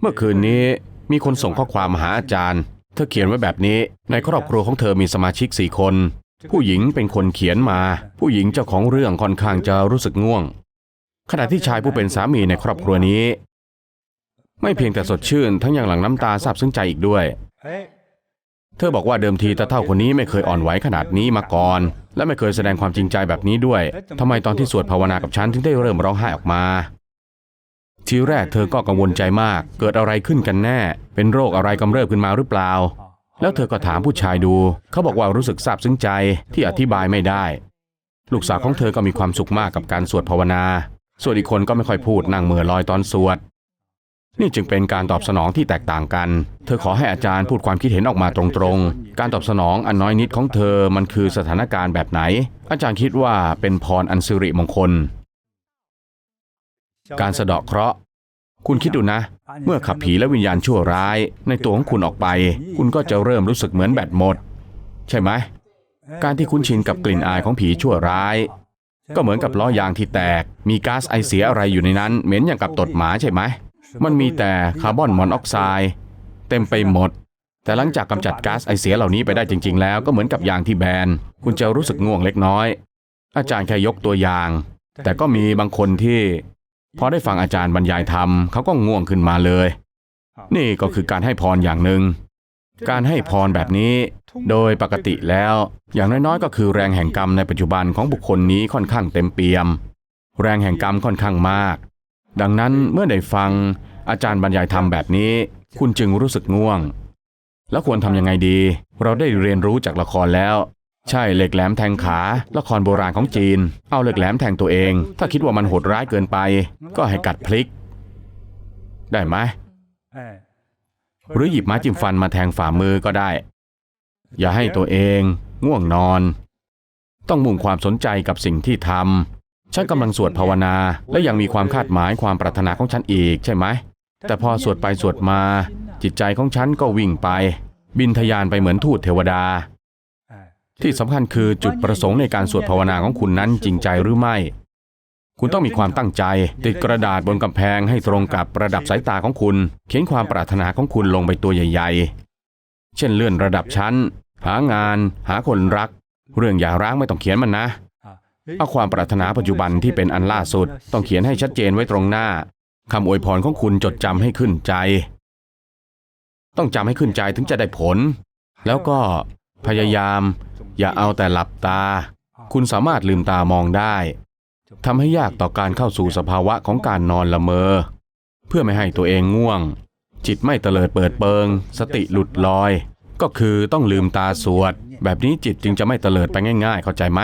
เมื่อคืนนี้มีคนส่งข้อความมาหาอาจารย์ เธอเขียนไว้แบบนี้ ในครอบครัวของเธอมีสมาชิกสี่คน ผู้หญิงเป็นคนเขียนมา ผู้หญิงเจ้าของเรื่องค่อนข้างจะรู้สึกง่วง ขณะที่ชายผู้เป็นสามีในครอบครัวนี้ ไม่เพียงแต่สดชื่น ทั้งยังหลั่งน้ำตาซาบซึ้งใจอีกด้วย เธอบอกว่าเดิมทีตาเท่าคนนี้ไม่เคยอ่อนไหวขนาดนี้มาก่อน และไม่เคยแสดงความจริงใจแบบนี้ด้วยทำไมตอนที่สวดภาวนากับฉันถึงได้เริ่มร้องไห้ออกมา ทีแรกเธอก็กังวลใจมาก เกิดอะไรขึ้นกันแน่ เป็นโรคอะไรกำเริบขึ้นมาหรือเปล่า แล้วเธอก็ถามผู้ชายดู เขาบอกว่ารู้สึกซาบซึ้งใจที่อธิบายไม่ได้ ลูกสาวของเธอก็มีความสุขมากกับการสวดภาวนา ส่วนอีกคนก็ไม่ค่อยพูดนั่งเหมือลอยตอนสวด นี่จึงเป็นการตอบสนองที่แตกต่างกัน เธอขอให้อาจารย์พูดความคิดเห็นออกมาตรงๆ การตอบสนองอันน้อยนิดของเธอมันคือสถานการณ์แบบไหน อาจารย์คิดว่าเป็นพรอันสิริมงคล การสะเดาะเคราะห์ คุณคิดดูนะ เมื่อขับผีและวิญญาณชั่วร้าย ในตัวของคุณออกไป คุณก็จะเริ่มรู้สึกเหมือนแบตหมด ใช่ไหม การที่คุ้นชินกับกลิ่นอายของผีชั่วร้าย ก็เหมือนกับล้อยางที่แตก มีก๊าซไอเสียอะไรอยู่ในนั้น เหม็นอย่างกับตดหมาใช่ไหม มันมีแต่คาร์บอนมอนอกไซด์เต็มไปหมด แต่หลังจากกำจัดก๊าซไอเสียเหล่านี้ไปได้จริง ๆ แล้วก็เหมือนกับยางที่แบน คุณจะรู้สึกง่วงเล็กน้อย อาจารย์แค่ยกตัวอย่าง แต่ก็มีบางคนที่ พอได้ฟังอาจารย์บรรยายธรรมเขาก็ง่วงขึ้นมาเลย นี่ก็คือการให้พรอย่างหนึ่ง การให้พรแบบนี้ โดยปกติแล้ว อย่างน้อยๆ ก็คือแรงแห่งกรรมในปัจจุบันของบุคคลนี้ค่อนข้างเต็มเปี่ยม แรงแห่งกรรมค่อนข้างมาก ดังนั้นเมื่อได้ฟังอาจารย์บรรยายธรรมแบบนี้ คุณจึงรู้สึกง่วง แล้วควรทำยังไงดี เราได้เรียนรู้จากละครแล้ว ใช่เหล็กแหลมแทงขาละครโบราณของจีน เอาเหล็กแหลมแทงตัวเอง ถ้าคิดว่ามันโหดร้ายเกินไป ก็ให้กัดพลิก ได้ไหมหรือหยิบไม้จิ้มฟันมาแทงฝ่ามือก็ได้ อย่าให้ตัวเอง ง่วงนอน ต้องมุ่งความสนใจกับสิ่งที่ทำฉันกำลังสวดภาวนา และยังมีความคาดหมายความปรารถนาของฉันอีกใช่ไหมแต่พอสวดไปสวดมา จิตใจของฉันก็วิ่งไป บินทยานไปเหมือนทูตเทวดา ที่สำคัญคือจุดประสงค์ในการสวดภาวนาของคุณนั้นจริงใจหรือไม่ คุณต้องมีความตั้งใจ ติดกระดาษบนกำแพงให้ตรงกับระดับสายตาของคุณ เขียนความปรารถนาของคุณลงไปตัวใหญ่ ๆ เช่นเลื่อนระดับชั้น หางาน หาคนรัก เรื่องอย่าร้างไม่ต้องเขียนมันนะเอาความปรารถนาปัจจุบันที่เป็นอันล่าสุด ต้องเขียนให้ชัดเจนไว้ตรงหน้าคำอวยพรของคุณจดจำให้ขึ้นใจ ต้องจำให้ขึ้นใจถึงจะได้ผล แล้วก็พยายาม อย่าเอาแต่หลับตา คุณสามารถลืมตามองได้ทำให้ยากต่อการเข้าสู่สภาวะของการนอนละเมอ เพื่อไม่ให้ตัวเองง่วง จิตไม่เตลิดเปิดเปิง สติหลุดลอย ก็คือต้องลืมตาสวด แบบนี้จิตจึงจะไม่เตลิดไปง่าย ๆ เข้าใจไหม